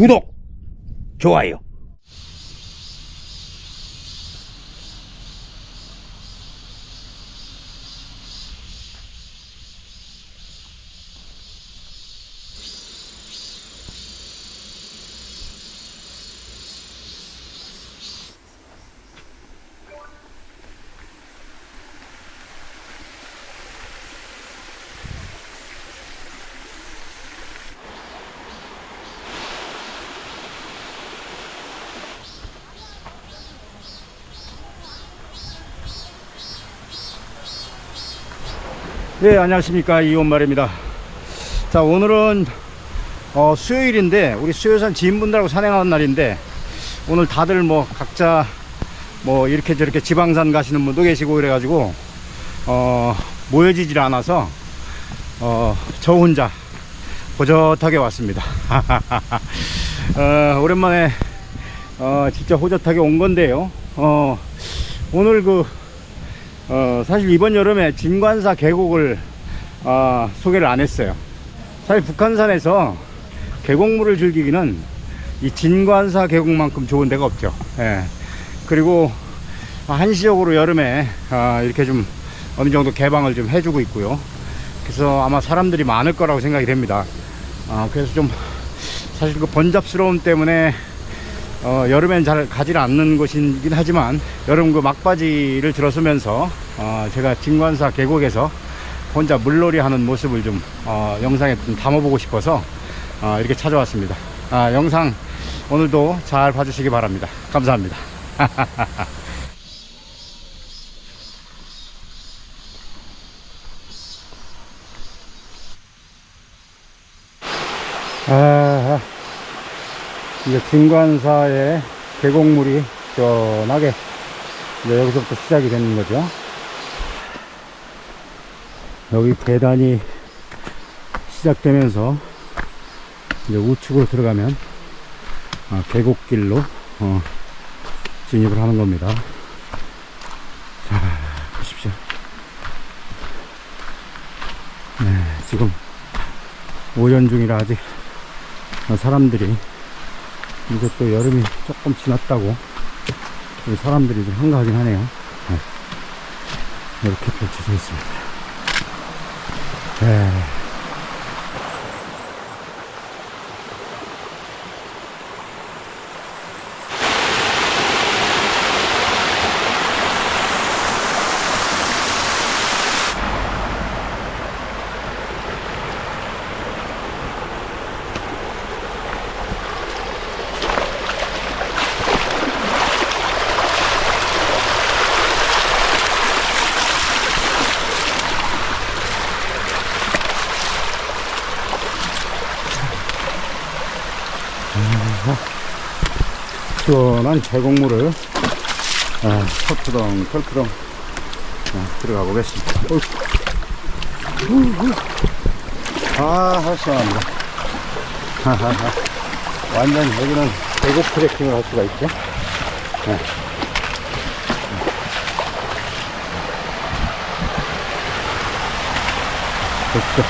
구독, 좋아요. 네, 안녕하십니까. 이온말입니다. 자, 오늘은 어, 수요일인데, 우리 수요산 지인분들하고 산행하는 날인데, 오늘 다들 뭐 각자 뭐 이렇게 저렇게 지방산 가시는 분도 계시고 그래가지고, 어, 모여지질 않아서, 어, 저 혼자 호젓하게 왔습니다. 어, 오랜만에, 어, 진짜 호젓하게 온 건데요. 어, 오늘 그, 어, 사실 이번 여름에 진관사 계곡을 어, 소개를 안 했어요. 사실 북한산에서 계곡물을 즐기기는 이 진관사 계곡만큼 좋은 데가 없죠. 예. 그리고 한시적으로 여름에 아, 이렇게 좀 어느 정도 개방을 좀 해주고 있고요. 그래서 아마 사람들이 많을 거라고 생각이 됩니다. 아, 그래서 좀 사실 그 번잡스러움 때문에 어, 여름엔 잘 가지 않는 곳이긴 하지만 여름 그 막바지를 들어서면서 어, 제가 진관사 계곡에서 혼자 물놀이 하는 모습을 좀 어, 영상에 좀 담아보고 싶어서 어, 이렇게 찾아왔습니다. 아, 영상 오늘도 잘 봐주시기 바랍니다. 감사합니다. 이제 진관사의 계곡물이 시원하게 이제 여기서부터 시작이 되는 거죠. 여기 계단이 시작되면서 이제 우측으로 들어가면 아, 계곡길로 어, 진입을 하는 겁니다. 자, 보십시오. 네, 지금 오전 중이라 아직 사람들이 이제 또 여름이 조금 지났다고 좀 사람들이 좀 한가하긴 하네요. 네. 이렇게 펼쳐져 있습니다. 네. 시원한 계곡물을 아, 털푸덩 털푸덩 아, 들어가 보겠습니다. 우후. 아, 시원합니다. 완전 여기는 계곡 트레킹을 할 수가 있죠. 네. 보시죠.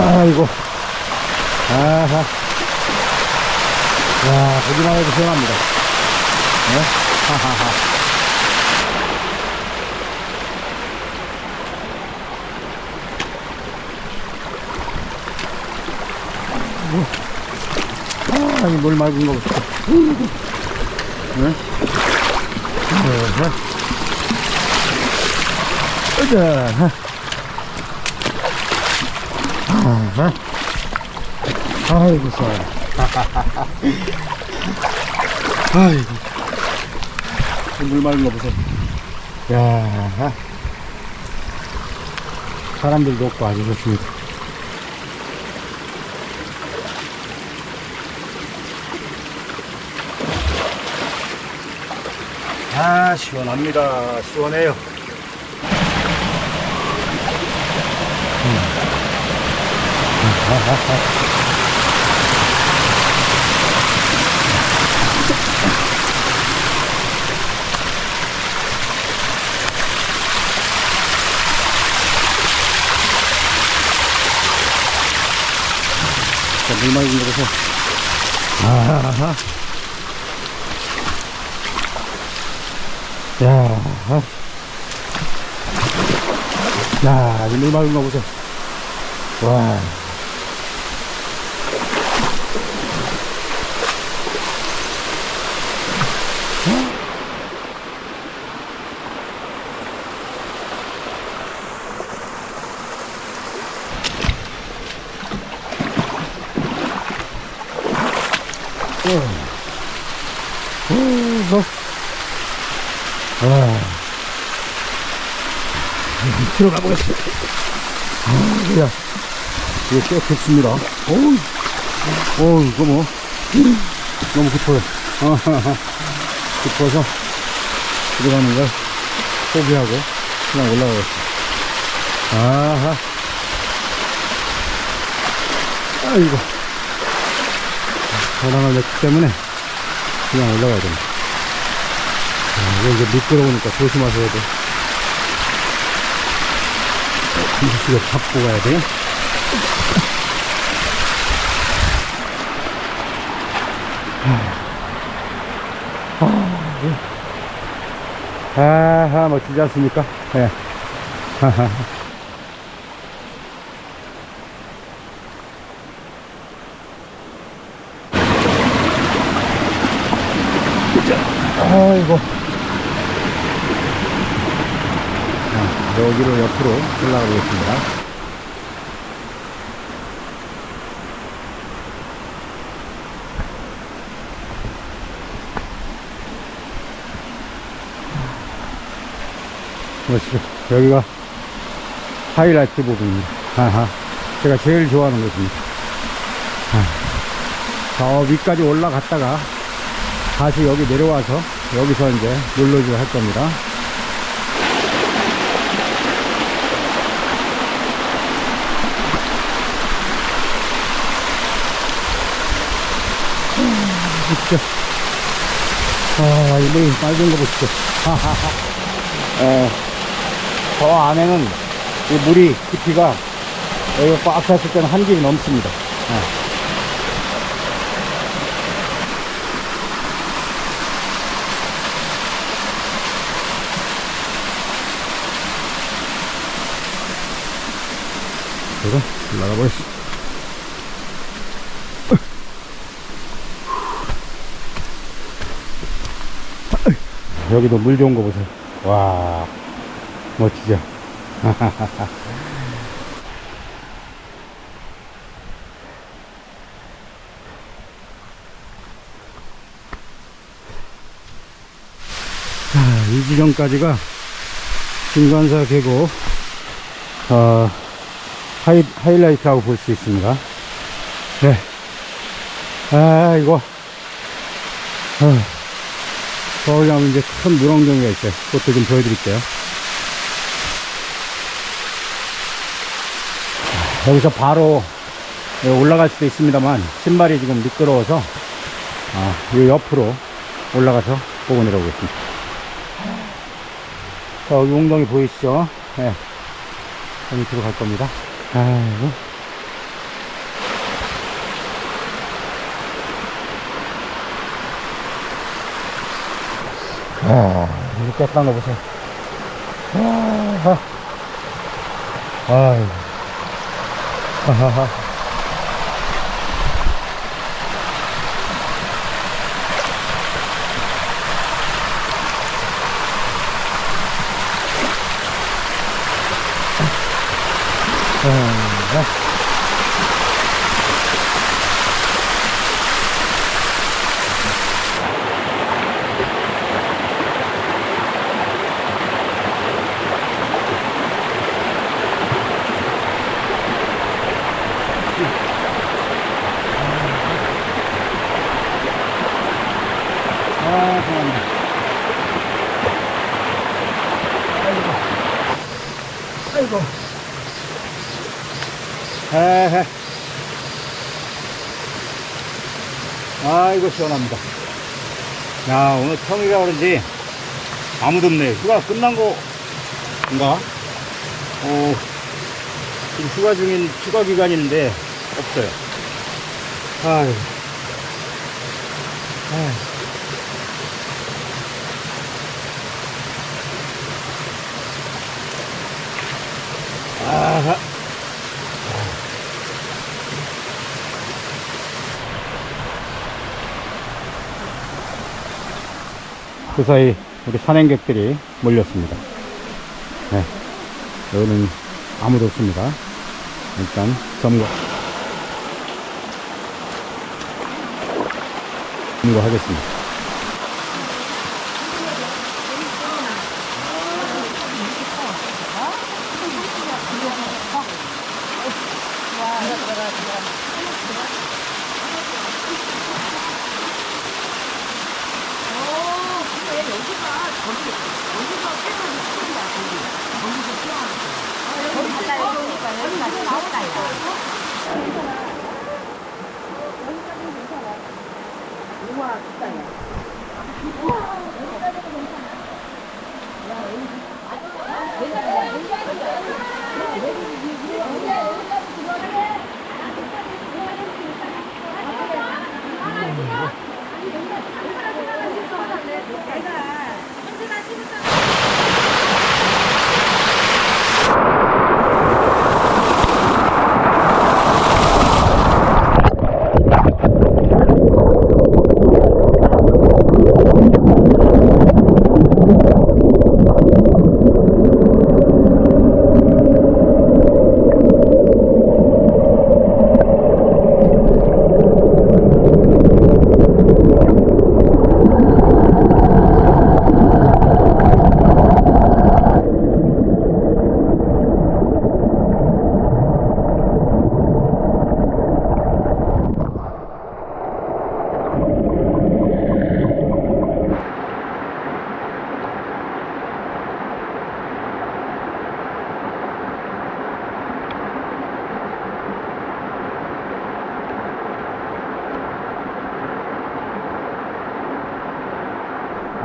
아이고. 아하. 와, 보기만 해도 시원합니다. 네? 하하하. 아, 이물 맑은 거 보세요. 네? 어허. 으자. 아하. 아이고, 좋아요. 아이고. 물 맑은 거 보세요. 야 사람들도 없고 아주 좋습니다. 아, 시원합니다. 시원해요. 자, 물거 보세요. 아하. 야, 야, 이 물 맑은 거 보세요. 와. 어, 와. 들어가 보겠습니다. 아, 야, 이거 꽤 깊습니다. 어우, 어우, 이거 뭐, 너무 깊어요. 깊어서 들어가는 걸 포기하고 그냥 올라가겠습니다. 아하. 아이고. 바람을 냈기 때문에 그냥 올라가야 됩니다. 아, 이거 이제 미끄러우니까 조심하셔야 돼. 김수씨가 잡고 가야 돼. 아하, 멋지지 않습니까? 예. 하하. 아이고. 여기로 옆으로 올라가 보겠습니다. 멋지죠. 여기가 하이라이트 부분입니다. 아하. 제가 제일 좋아하는 곳입니다. 아. 저 위까지 올라갔다가 다시 여기 내려와서 여기서 이제 물로주를 할 겁니다. 진짜. 아, 이 물이 빨간 거 보시죠. 하하하. 에, 저 안에는 이 물이 깊이가 여기 꽉 찼을 때는 한 길이 넘습니다. 예. 그래서 올라가 보겠습 여기도 물 좋은 거 보세요. 와, 멋지죠? 자, 이 지점까지가 진관사 계곡, 어, 하이, 하이라이트라고 볼 수 있습니다. 네. 아, 이거. 어, 거기 가면 이제 큰 물엉덩이가 있어요. 그것도 좀 보여드릴게요. 아, 여기서 바로 올라갈 수도 있습니다만, 신발이 지금 미끄러워서, 아, 이 옆으로 올라가서 보고 내려오겠습니다. 자, 여기 웅덩이 보이시죠? 네. 저 밑으로 갈 겁니다. 아이고. 아, 이렇게 깨끗한 거 보세요. 아, 아이고. 하하하. 아, 아이고. 에헤. 아이고, 시원합니다. 야, 오늘 평일이라 그런지 아무도 없네. 휴가 끝난 거인가? 어, 지금 휴가 중인, 휴가 기간인데 없어요. 아유. 아 하. 그 사이 우리 산행객들이 몰렸습니다. 네. 여기는 아무도 없습니다. 일단 점거. 점거하겠습니다. 哇，真的！哇，我们这边都没下来。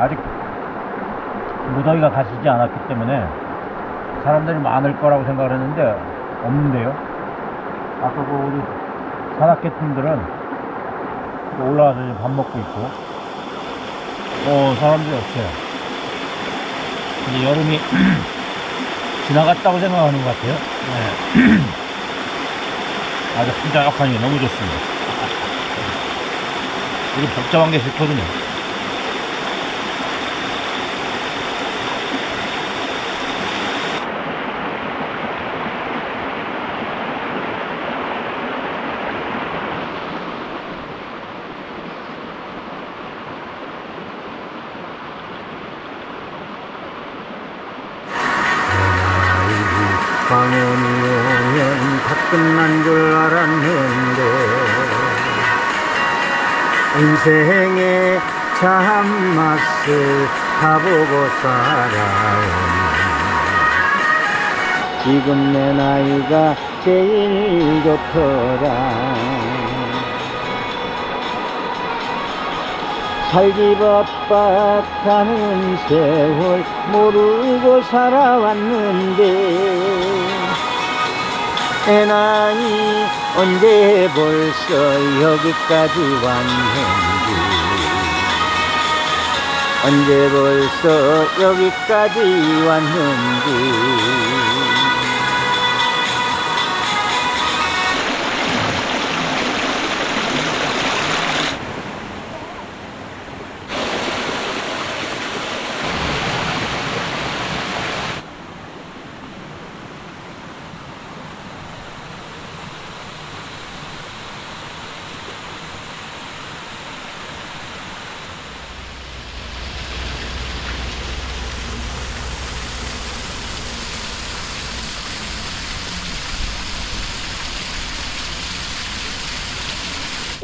직 무더위가 가시지 않았기 때문에 사람들이 많을 거라고 생각을 했는데 없는데요. 아까 그 우리 산악계 팀들은 또 올라와서 밥 먹고 있고, 어, 사람들이 없어요. 이제 여름이 지나갔다고 생각하는 것 같아요. 네. 아주 게 너무 좋습니다. 이게 복잡한 게 싫거든요. 방언이 오면 다 끝난 줄 알았는데 인생의 참맛을 다 보고 살아온 지금 내 나이가 제일 좋더라 살기 바빴다는 세월 모르고 살아왔는데 내 나이 언제 벌써 여기까지 왔는지. 언제 벌써 여기까지 왔는지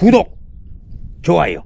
구독, 좋아요.